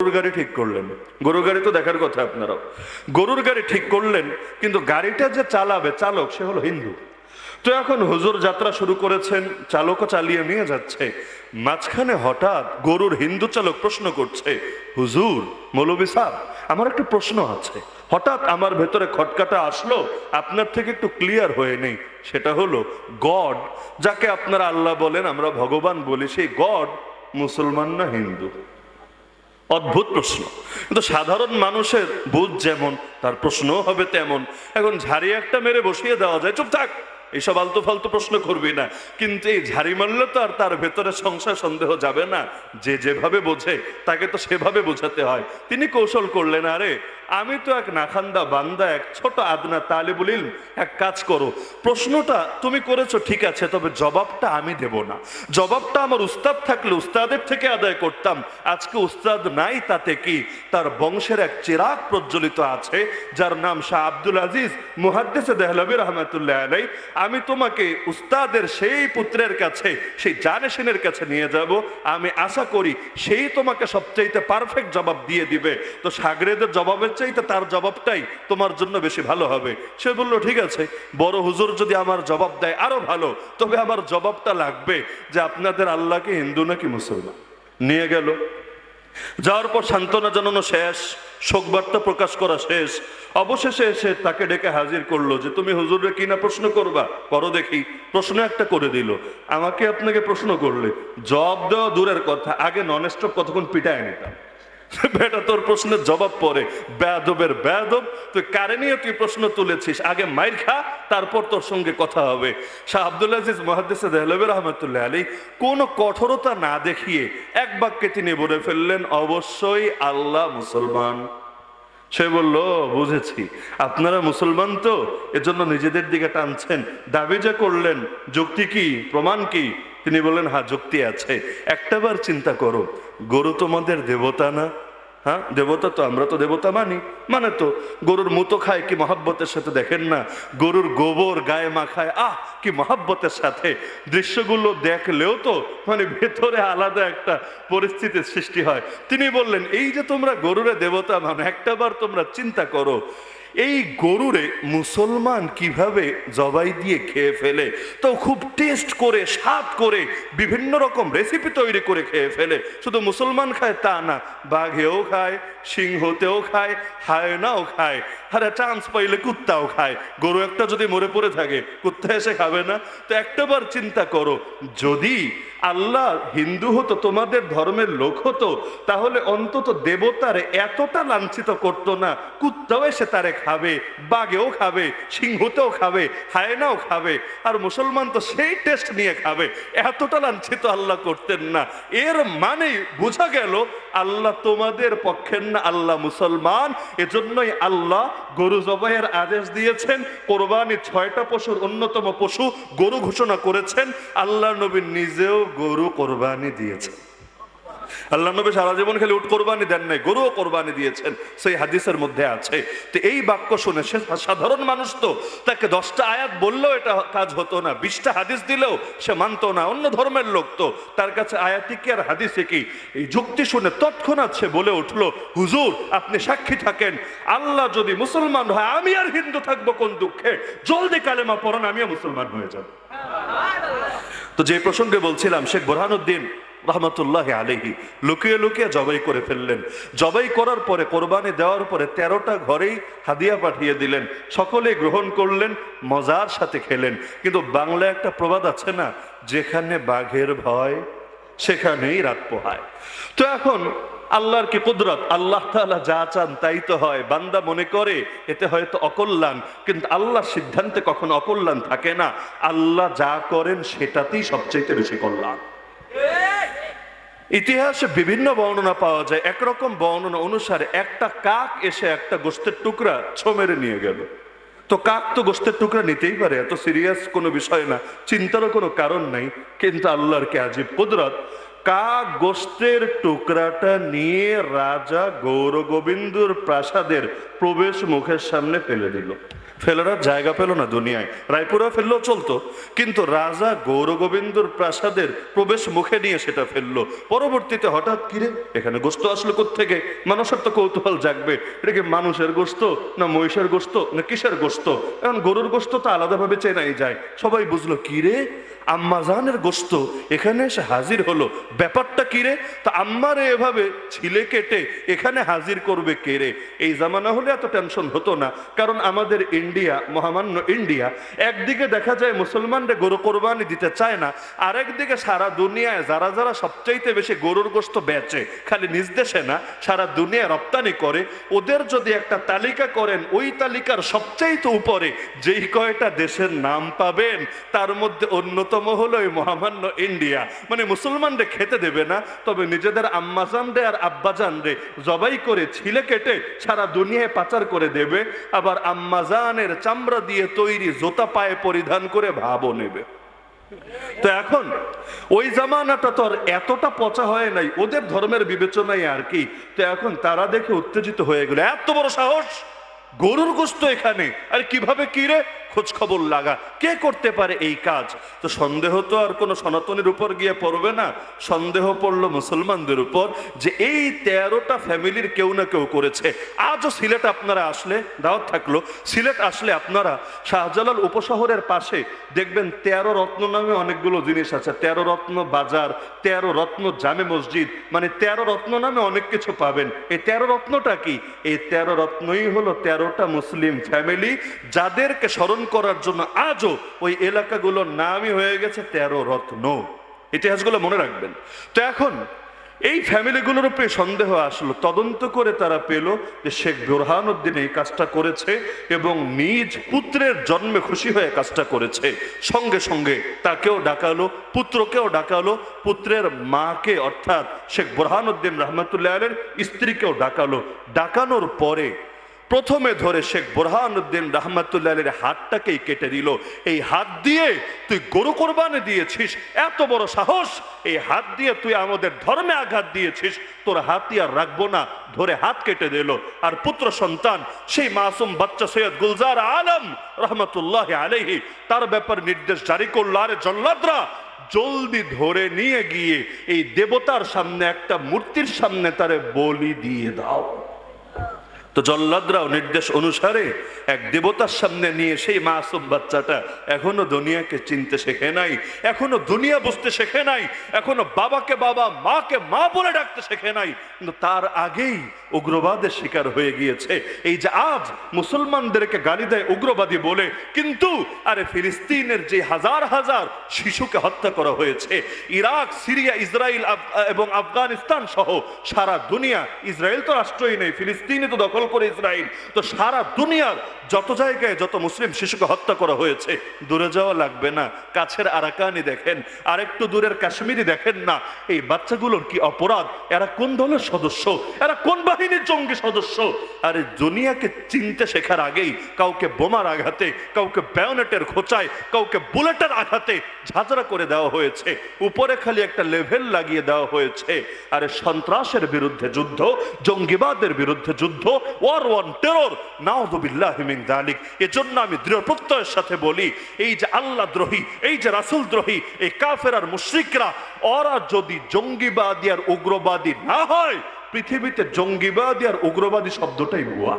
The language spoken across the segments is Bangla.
গরুর গাড়ি ঠিক করলেন। গরুর গাড়ি তো দেখার কথা আপনারা গরুর গাড়ি ঠিক করলেন, কিন্তু গাড়িটা যে চালাবে, চালক, সে হলো হিন্দু। তো এখন হুজুর যাত্রা শুরু করেছেন, চালকও চালিয়ে নিয়ে যাচ্ছে। মাঝখানে হঠাৎ গরুর হিন্দু চালক প্রশ্ন করছে, হুজুর মৌলবী সাহ, আমার একটা প্রশ্ন আছে। হঠাৎ আমার ভেতরে খটকাটা আসলো, আপনার থেকে একটু ক্লিয়ার হয়ে নেই। সেটা হলো, গড, যাকে আপনারা আল্লাহ বলেন, আমরা ভগবান বলি, সেই গড মুসলমান না হিন্দু? অদ্ভুত প্রশ্ন। কিন্তু সাধারণ মানুষের বুধ যেমন, তার প্রশ্নও হবে তেমন। এখন ঝাড়ি একটা মেরে বসিয়ে দেওয়া যায়, চুপ থাক। এইসব আলতু ফালতু প্রশ্ন করবি না। কিন্তু এই ঝাড়ি মারলে তো আর তার ভেতরে সংসার সন্দেহ যাবে না। যে যেভাবে বোঝে, তাকে তো সেভাবে বোঝাতে হয়। তিনি কৌশল করলেন, আরে আমি তো এক নাখান্দা বান্দা, এক ছোট আদনা তালিবুল ইলম। এক কাজ করো, প্রশ্নটা তুমি করেছ ঠিক আছে, তবে জবাবটা আমি দেব না। জবাবটা আমার উস্তাদ থাকলে উস্তাদের থেকে আদায় করতাম। আজকে উস্তাদ নাই তাতে কি? তার বংশের এক চিরাগ প্রজ্বলিত আছে, যার নাম শাহ আব্দুল আজিজ মুহাদ্দিসে দেহলবী রহমতুল্লাহ আলাই আমি তোমাকে উস্তাদের সেই পুত্রের কাছে, সেই জানেশিনের কাছে নিয়ে যাব। আমি আশা করি সেই তোমাকে সবচাইতে পারফেক্ট জবাব দিয়ে দিবে। তো সাগরেদের জবাবের চাইতে তার জবাবটাই তোমার জন্য বেশি ভালো হবে। সে বলল, ঠিক আছে, বড় হুজুর যদি আমার জবাব দেয় আরও ভালো। তবে আমার জবাবটা লাগবে যে আপনাদের আল্লাহকে হিন্দু নাকি মুসলমান? নিয়ে গেল। যাওয়ার পর সান্ত্বনা জানানো শেষ, শোকবার্তা প্রকাশ করা শেষ। অবশেষে এসে তাকে ডেকে হাজির করল যে, তুমি হুজুরে কি না প্রশ্ন করবা? করো দেখি। প্রশ্ন একটা করে দিল, আমাকে আপনাকে প্রশ্ন করলে জবাব দেওয়া দূরের কথা, আগে নন স্টপ কতক্ষণ পিটায় নিতাম? বেটা, তোর প্রশ্নের জবাব পরে। বেয়াদবের বেয়াদব তুই কারে নিয়ে তুই প্রশ্ন তুলেছিস? আগে মাইর খা, তারপর তোর সঙ্গে কথা হবে। শাহ আব্দুল আজিজ মহাদ্দেসে দেহলবী রহমতুল্লাহ আলী কোনো কঠোরতা না দেখিয়ে এক বাক্যে তিনি বলে ফেললেন, অবশ্যই আল্লাহ মুসলমান। সে বলল, বুঝেছি। আপনারা মুসলমান তো, এজন্য নিজেদের দিকে টানছেন। দাবি যে করলেন, যুক্তি কি, প্রমাণ কি? তিনি বললেন হ্যাঁ যুক্তি আছে। একটাবার চিন্তা করো। গরু তোমাদের দেবতা না। হ্যাঁ দেবতা তো, আমরা তো দেবতা মানি। মানে তো, গরুর মুতো খায় কি মহাব্বতের সাথে দেখেন না? গরুর গোবর গায়ে মাখায়, আহ, কি মহাব্বতের সাথে। দৃশ্যগুলো দেখলেও তো মানে ভেতরে আলাদা একটা পরিস্থিতির সৃষ্টি হয়। তিনি বললেন, এই যে তোমরা গরুরে দেবতা মানে একটাবার তোমরা চিন্তা করো এই গরুরে মুসলমান কীভাবে জবাই দিয়ে খেয়ে ফেলে? তো খুব টেস্ট করে, স্বাদ করে, বিভিন্ন রকম রেসিপি তৈরি করে খেয়ে ফেলে। শুধু মুসলমান খায় তা না, বাঘেও খায়, সিংহতেও খায়, হায়নাও খায়, আরে চান্স পাইলে কুত্তাও খায়। গরু একটা যদি মরে পড়ে থাকে, কুত্তা এসে খাবে না? তো একটাবার চিন্তা করো, যদি আল্লাহ হিন্দু হতো, তোমাদের ধর্মের লোক হতো, তাহলে অন্তত দেবতারে এতটা লাঞ্ছিত করতো না, কুত্তাও এসে তারে খাবে, বাঘেও খাবে, সিংহতেও খাবে, হায়নাও খাবে, আর মুসলমান তো সেই টেস্ট নিয়ে খাবে। এতটা লাঞ্ছিত আল্লাহ করতেন না। এর মানেই বোঝা গেল আল্লাহ তোমাদের পক্ষের না, আল্লাহ মুসলমান। এজন্যই আল্লাহ গরু জবাইয়ের আদেশ দিয়েছেন, কোরবানি ছয়টা পশুর অন্যতম পশু গরু ঘোষণা করেছেন। আল্লাহ নবী নিজেও গরু কোরবানি দিয়েছেন। আল্লাহ নবী সারা জীবন খালি উট কোরবানি দেন নাই, গরুও কোরবানি দিয়েছেন। সেই হাদিসের মধ্যে আছে। তো এই বাক্য শুনে সে সাধারণ মানুষ তো, তাকে দশটা আয়াত বললেও এটা কাজ হতো না, বিশটা হাদিস দিলেও সে মানতো না। অন্য ধর্মের লোক তো, তার কাছে আয়াতি কি আর হাদিসে কি? এই যুক্তি শুনে তৎক্ষণাৎ সে বলে উঠল, হুজুর, আপনি সাক্ষী থাকেন। আল্লাহ যদি মুসলমান হয়, আমি আর হিন্দু থাকব কোন দুঃখে? জলদি কালেমা পড়ান, আমিও মুসলমান হয়ে যাব। তো যে প্রসঙ্গে বলছিলাম, শেখ বোরহানুদ্দিন রহমতুল্লাহ আলহি লুকিয়ে লুকিয়ে জবাই করে ফেললেন। জবাই করার পরে, কোরবানি দেওয়ার পরে তেরোটা ঘরেই হাদিয়া পাঠিয়ে দিলেন। সকলে গ্রহণ করলেন, মজার সাথে খেলেন। কিন্তু বাংলা একটা প্রবাদ আছে না, যেখানে বাঘের ভয়, সেখানেই রাত পোহায়। তো এখন আল্লাহর কি কুদরত? আল্লাহ তাআলা যা চান তাই তো হয়। বান্দা মনে করে, এতে হয়তো অকল্যাণ, কিন্তু আল্লাহর সিদ্ধান্তে কখনো অকল্যাণ থাকে না। আল্লাহ যা করেন সেটাতেই সবচেয়ে বেশি কল্যাণ। ইতিহাসে বিভিন্ন বর্ণনা পাওয়া যায়। একরকম বর্ণনা অনুসারে একটা কাক এসে একটা গোস্তের টুকরা ছো মেরে নিয়ে গেল। তো কাক তো গোস্তের টুকরা নিতেই পারে, এত সিরিয়াস কোনো বিষয় না, চিন্তারও কোনো কারণ নাই, কিন্তু আল্লাহর কে আজীব কুদরত। কাক গোস্তের টুকরাটা নিয়ে রাজা গৌর গোবিন্দর প্রাসাদের প্রবেশ মুখের সামনে ফেলে দিল। ফেলার জায়গা পেল না দুনিয়ায়। রায়পুরা ফেললেও চলতো। কিন্তু রাজা গৌর গোবিন্দর প্রাসাদের প্রবেশ মুখে নিয়ে সেটা ফেলল। পরবর্তীতে হঠাৎ কিরে এখানে গোস্ত আসলো থেকে মানুষের তো কৌতূহল জাগবে। এটা কি মানুষের গোস্ত না মহিষের গোস্ত না কিসের গোস্ত? এখন গরুর গোস্ত তো আলাদাভাবে চেনাই যায়। সবাই বুঝলো কিরে আম্মাজানের গোস্ত। এখানে এসে হাজির হলো। ব্যাপারটা কিরে তা আম্মারে এভাবে ছিলে কেটে এখানে হাজির করবে কে রে? এই জামানা হলে এত টেনশন হতো না। কারণ আমাদের ইন্ডিয়া, মহামান্য ইন্ডিয়া, একদিকে দেখা যায় মুসলমানরা গরু কোরবানি দিতে চায় না, আরেকদিকে সারা দুনিয়ায় যারা যারা সবচাইতে বেশি গরুর গোস্ত বেচে, খালি নিজ দেশে না, সারা দুনিয়া রপ্তানি করে, ওদের যদি একটা তালিকা করেন, ওই তালিকার সবচাইতে উপরে যেই কয়টা দেশের নাম পাবেন, তার মধ্যে অন্যতম হলো এই মহামান্য ইন্ডিয়া। মানে মুসলমানরে খেতে দেবে না, তবে নিজেদের আম্মাজান রে আর আব্বাজান রে জবাই করে ছিলে কেটে সারা দুনিয়ায় পাচার করে দেবে, আবার আম্মাজানের চামড়া দিয়ে তৈরি জোতা পায়ে পরিধান করে ভাবও নেবে। তো এখন, ওই জামানাটা তো আর এতটা পচা হয় নাই, ওদের ধর্মের বিবেচনায় আর কি, তো এখন তারা দেখে উত্তেজিত হয়ে গেল, এত বড় সাহস, গরুর গোস্ত এখানে, আর কীভাবে কি রে? খোঁজ খবর লাগা। কে করতে পারে এই কাজ? তো সন্দেহ তো আর কোনো সনাতনের উপর গিয়ে পড়বে না। সন্দেহ পড়ল মুসলমানদের উপর যে এই তেরোটা ফ্যামিলির কেউ না কেউ করেছে। আজও সিলেট আপনারা আসলে, দাওয়াত থাকল, সিলেট আসলে আপনারা শাহজালাল উপশহরের পাশে দেখবেন তেরো রত্ন নামে অনেকগুলো জিনিস আছে। তেরো রত্ন বাজার, তেরো রত্ন জামে মসজিদ মানে তেরো রত্ন নামে অনেক কিছু পাবেন। এই তেরো রত্নটা কি? এই তেরো রত্নই হলো তেরোটা মুসলিম ফ্যামিলি যাদেরকে স্মরণ করার জন্য আজও ওই এলাকাগুলোর নামই হয়ে গেছে তেরো রত্ন ইতিহাসগুলো মনে রাখবেন। তো এখন এই ফ্যামিলিগুলোর উপরে সন্দেহ আসলো। তদন্ত করে তারা পেল যে শেখ বুরহানুদ্দিন এই কাজটা করেছে এবং নিজ পুত্রের জন্মে খুশি হয়ে কাজটা করেছে। সঙ্গে সঙ্গে তাকেও ডাকালো, পুত্রকেও ডাকালো, পুত্রের মাকে অর্থাৎ শেখ বুরহানুদ্দিন রহমতুল্লাহ আলের স্ত্রীকেও ডাকালো। ডাকানোর পরে প্রথমে ধরে শেখ বোরহানুদ্দিন রহমতুল্লাহের হাতটাকেই কেটে দিল। এই হাত দিয়ে তুই গরু কোরবানি দিয়েছিস, এত বড় সাহস, এই হাত দিয়ে তুই আমাদের ধর্মে আঘাত দিয়েছিস, তোর হাতই আর রাখব না, ধরে হাত কেটে দিল। আর পুত্র সন্তান, সেই মাসুম বাচ্চা সৈয়দ গুলজার আলম রহমতুল্লাহ আলহি তার ব্যাপার নির্দেশ জারি করল, আরে জল্লাদরা, জলদি ধরে নিয়ে গিয়ে এই দেবতার সামনে, একটা মূর্তির সামনে তারে বলি দিয়ে দাও। তো জল্লাদরাও নির্দেশ অনুসারে এক দেবতার সামনে নিয়ে সেই মাসুম বাচ্চাটা এখনও দুনিয়াকে চিনতে শেখে নাই, এখনও দুনিয়া বুঝতে শেখে নাই, এখনও বাবাকে বাবা, মাকে মা বলে ডাকতে শেখে নাই। কিন্তু তার আগেই উগ্রবাদের শিকার হয়ে গিয়েছে। এই যে আজ মুসলমানদেরকে গালি দেয় উগ্রবাদী বলে, কিন্তু আরে ফিলিস্তিনের যে হাজার হাজার শিশুকে হত্যা করা হয়েছে, ইরাক, সিরিয়া, ইসরায়েল এবং আফগানিস্তান সহ সারা দুনিয়া, ইসরায়েল তো রাষ্ট্রই নেই ফিলিস্তিনে তো দখল করে ইসরায়েল তো সারা দুনিয়ার যত জায়গায় যত মুসলিম শিশুকে হত্যা করা হয়েছে, দূরে যাওয়া লাগবে না। কাছের আরাকানি দেখেন, আরেকটু দূরের কাশ্মীরি দেখেন না। এই বাচ্চাগুলোর কি অপরাধ? এরা কোন দলের সদস্য? এরা কোন বাহিনীর জঙ্গি সদস্য? আরে দুনিয়াকে চিনতে শেখার আগেই কাউকে বোমার আঘাতে, কাউকে ব্যায়নেটের খোঁচায়, কাউকে বুলেটের আঘাতে ঝাঁঝরা করে দেওয়া হয়েছে। উপরে খালি একটা লেভেল লাগিয়ে দেওয়া হয়েছে। আরে সন্ত্রাসের বিরুদ্ধে যুদ্ধ, জঙ্গিবাদের বিরুদ্ধে যুদ্ধ ওয়ার ওয়ান টেরর নাউদুবিল্লাহ দালিক এজন্য আমি দৃঢ় প্রত্যয়ের সাথে বলি, এই যে আল্লাহ দ্রোহী, এই যে রাসূল দ্রোহী, এই কাফের আর মুশ্রিকরা, ওরা যদি জঙ্গিবাদী আর উগ্রবাদী না হয়, পৃথিবীতে জঙ্গিবাদী আর উগ্রবাদী শব্দটাই ভুয়া।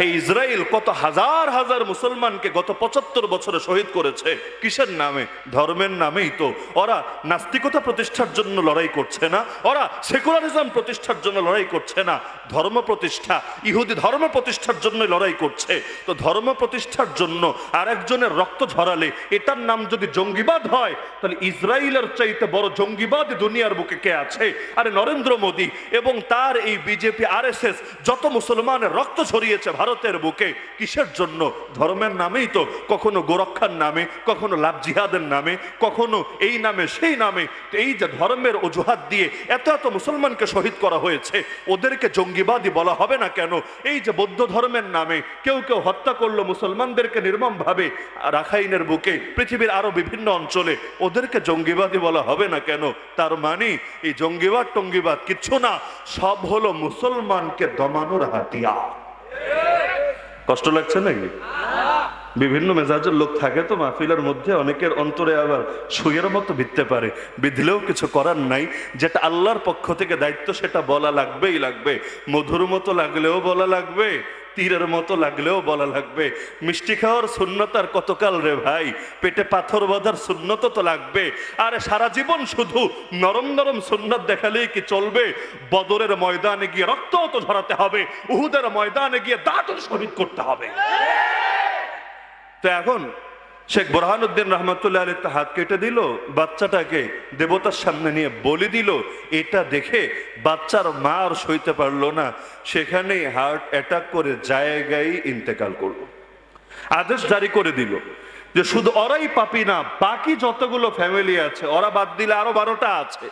এই ইসরায়েল, কত হাজার হাজার মুসলমানকে গত পঁচাত্তর বছরে শহীদ করেছে। কিসের নামে? ধর্মের নামেই তো। ওরা নাস্তিকতা প্রতিষ্ঠার জন্য লড়াই করছে না। ওরা সেকুলারিজম প্রতিষ্ঠার জন্য লড়াই করছে না। ধর্ম প্রতিষ্ঠা, ইহুদি ধর্ম প্রতিষ্ঠার জন্য লড়াই করছে। তো ধর্ম প্রতিষ্ঠার জন্য আর একজনের রক্ত ঝরালে এটার নাম যদি জঙ্গিবাদ হয়, তাহলে ইসরায়েলের চাইতে বড় জঙ্গিবাদ দুনিয়ার বুকে কে আছে? আরে নরেন্দ্র মোদী এবং তার এই বিজেপি, আরএসএস যত মুসলমানের রক্ত ঝরিয়েছে ভারতের বুকে কিসের জন্য? ধর্মের নামেই তো কখনো গোরক্ষার নামে, কখনো লাভ জিহাদের নামে, কখনো এই নামে, সেই নামে। এই যে ধর্মের অজুহাত দিয়ে এত এত মুসলমানকে শহীদ করা হয়েছে, ওদেরকে জঙ্গিবাদী বলা হবে না কেন? এই যে বৌদ্ধ ধর্মের নামে কেউ কেউ হত্যা করল মুসলমানদেরকে নির্মমভাবে রাখাইনের বুকে, পৃথিবীর আরও বিভিন্ন অঞ্চলে, ওদেরকে জঙ্গিবাদী বলা হবে না কেন? তার মানে এই জঙ্গিবাদ টঙ্গিবাদ কিচ্ছু না, সব হলো মুসলমানকে দমানোর হাতিয়ার। কষ্ট লাগছে নাকি? বিভিন্ন মেজাজের লোক থাকে তো মাহফিলের মধ্যে, অনেকের অন্তরে আবার সুইয়ের মতো ভিততে পারে। বিধলেও কিছু করার নাই, যেটা আল্লাহর পক্ষ থেকে দায়িত্ব সেটা বলা লাগবেই লাগবে। মধুর মতো লাগলেও বলা লাগবে। তীরের মতো লাগলেও বলা লাগবে, মিষ্টি খাওয়ার শূন্যতার কতকাল রে ভাই? পেটে পাথর বাঁধার শূন্যত তো লাগবে। আরে সারা জীবন শুধু নরম নরম সুন্নত দেখালেই কি চলবে? বদরের ময়দানে গিয়ে রক্ত তো ঝরাতে হবে, উহুদের ময়দানে গিয়ে দাঁত শহীদ করতে হবে। তো এখন শেখ বোরহানুদ্দিন রহমতুল্লাহ আলী হাত কেটে দিল, বাচ্চাটাকে দেবতার সামনে নিয়ে বলি দিল। এটা দেখে বাচ্চার মা আর সইতে পারল না। সেখানেই হার্ট অ্যাটাক করে জায়গায় ইন্তেকাল করল। আদেশ জারি করে দিল যে শুধু ওরাই পাপি না, বাকি যতগুলো ফ্যামিলি আছে, ওরা বাদ দিলে আরও বারোটা আছে।